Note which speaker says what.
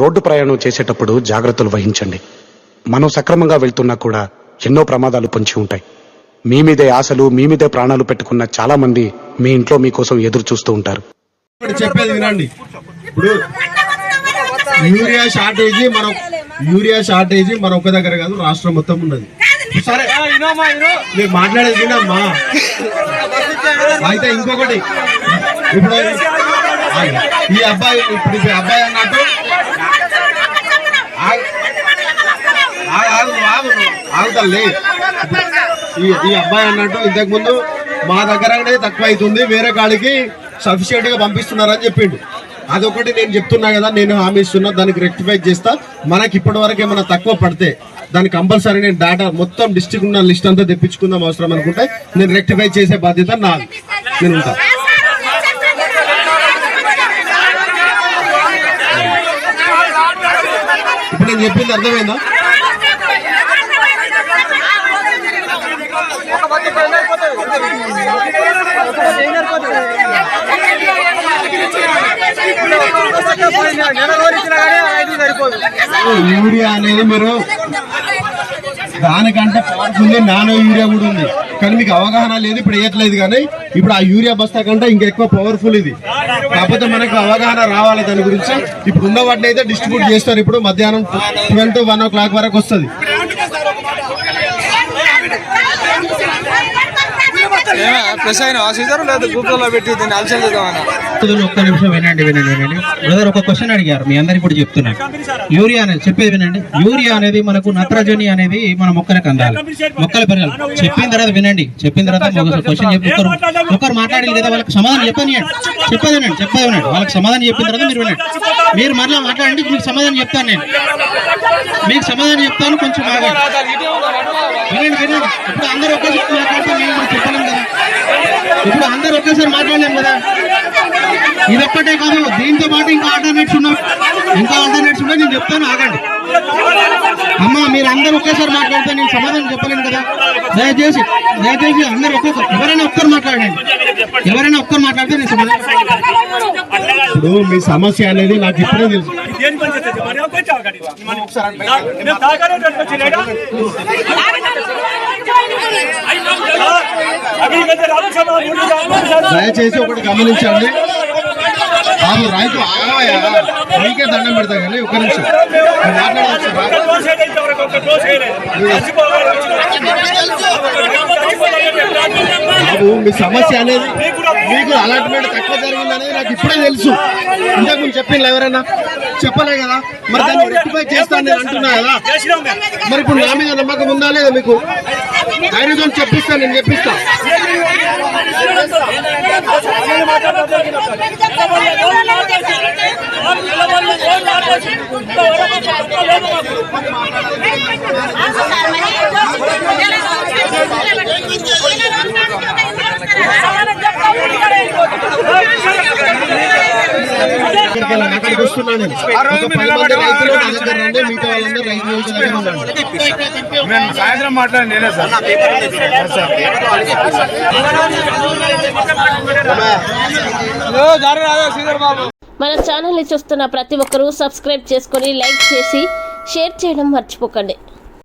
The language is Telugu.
Speaker 1: రోడ్డు ప్రయాణం చేసేటప్పుడు జాగ్రత్తలు వహించండి. మనం సక్రమంగా వెళ్తున్నా కూడా ఎన్నో ప్రమాదాలు పొంచి ఉంటాయి. మీ మీదే ఆశలు మీ మీదే ప్రాణాలు పెట్టుకున్న చాలా మంది మీ ఇంట్లో మీకోసం ఎదురు చూస్తూ ఉంటారు.
Speaker 2: చెప్పేది వినండి. ఇప్పుడు యూరియా షార్టేజ్ మనం యూరియా షార్టేజ్ మన ఒక్క దగ్గర కాదు రాష్ట్రం మొత్తం ఉన్నది. సరే మీరు మాట్లాడేది వినమ్మా. అయితే ఇంకొకటి. ఇప్పుడు ఈ అబ్బాయి ఇప్పుడు ఈ అబ్బాయి అన్నట్టు ఆగుతల్లి ఈ అబ్బాయి అన్నట్టు ఇంతకు ముందు మా దగ్గరనే తక్కువ అవుతుంది వేరే కాడికి సఫిషియెంట్గా పంపిస్తున్నారని చెప్పిండు. అదొకటి నేను చెప్తున్నా కదా నేను హామీ ఇస్తున్నా దానికి రెక్టిఫై చేస్తా. మనకి ఇప్పటి వరకు ఏమైనా తక్కువ పడితే దానికి కంపల్సరీ నేను డేటా మొత్తం డిస్టిక్ ఉన్న లిస్ట్ అంతా తెప్పించుకుందాం అవసరం అనుకుంటే నేను రెక్టిఫై చేసే బాధ్యత నాకు నేను ఉంటాను నేను చెప్పింది అర్థమైందా? యూరియా అనేది మీరు దానికంటే పవర్ఫుల్ నానో యూరియా కూడా ఉంది. కానీ మీకు అవగాహన లేదు ఇప్పుడు వేయట్లేదు కానీ ఇప్పుడు ఆ యూరియా బస్తా కంటే ఇంకా ఎక్కువ పవర్ఫుల్ ఇది. కాకపోతే మనకు అవగాహన రావాలి దాని గురించి. ఇప్పుడు ఉన్న వాటిని అయితే డిస్ట్రిబ్యూట్ చేస్తారు ఇప్పుడు మధ్యాహ్నం twelve to one o'clock వరకు వస్తుంది.
Speaker 3: ప్రెస్ అయినా సీజర్ లేదా గూగుల్లో పెట్టి దీన్ని అలసలు చేద్దామన్నా.
Speaker 4: భక్తులు ఒక్క నిమిషం వినండి వినండి వినండి. బ్రదర్ ఒక క్వశ్చన్ అడిగారు. మీ అందరికి కూడా చెప్తున్నాను. యూరియా అనేది చెప్పేది వినండి. యూరియా అనేది మనకు నత్రజని అనేది మన మొక్కలకు అందాలి. మొక్కల పెరగాలి. చెప్పిన తర్వాత వినండి. చెప్పిన తర్వాత క్వశ్చన్ చెప్పి ఒకరు ఒకరు మాట్లాడాలి కదా వాళ్ళకి సమాధానం చెప్పని చెప్పేది వినండి చెప్పేది వినండి వాళ్ళకి సమాధానం చెప్పిన తర్వాత మీరు వినండి. మీరు మరలా మాట్లాడండి మీకు సమాధానం చెప్తాను నేను. మీకు సమాధానం చెప్తాను కొంచెం బాగా వినండి వినండి. ఇప్పుడు అందరూ ఒకేసారి మాట్లాడితే మేము చెప్పలేము ఇప్పుడు అందరూ ఒకేసారి మాట్లాడలేం కదా? ఇదొక్కటే కాదు దీంతో పాటు ఇంకా ఆల్టర్నేట్స్ ఉన్నాయి ఇంకా ఆల్టర్నేట్స్ ఉన్నాయి నేను చెప్తాను ఆగండి. అమ్మా మీరు అందరూ ఒకేసారి మాట్లాడితే నేను సమాధానం చెప్పలేను కదా? దయచేసి దయచేసి అందరూ ఒక్కొక్కరు ఎవరైనా ఒక్కరు మాట్లాడండి. ఎవరైనా ఒక్కరు మాట్లాడితే నేను సమాధానం
Speaker 2: ఇప్పుడు మీ సమస్య అనేది నాకు ఇప్పుడే తెలుసు.
Speaker 5: దేని
Speaker 2: దయచేసి ఒకటి గమనించండి. బాబు రైతు ఆగవయ్యా. నీకే దండం పెడతా కానీ ఒక నిమిషం. మాట్లాడవచ్చు. బాబు మీ సమస్య అనేది మీకు అలాట్మెంట్ తక్కువ జరిగింది అనేది నాకు ఇప్పుడే తెలుసు. ఇంతకు ముందు చెప్పింది ఎవరైనా? చెప్పలే కదా. మరి దాన్ని రెక్టిఫై చేస్తాను నేను అంటున్నా కదా. మరి ఇప్పుడు నా మీద నమ్మకం ఉందా లేదా మీకు? ధైర్యం చెప్పిస్తా నేను చెప్పిస్తాను ఇక్కడికి వెళ్ళండి అక్కడికి వస్తున్నా నేను ఒక పది మంది రైతులు నా దగ్గర రండి మిగతా వాళ్ళందరూ రైతు రైతు దగ్గర ఉండండి
Speaker 3: మేము సాయంత్రం నేనే సార్.
Speaker 6: మన ఛానల్ని చూస్తున్న ప్రతి ఒక్కరూ సబ్స్క్రైబ్ చేసుకొని లైక్ చేసి షేర్ చేయడం మర్చిపోకండి.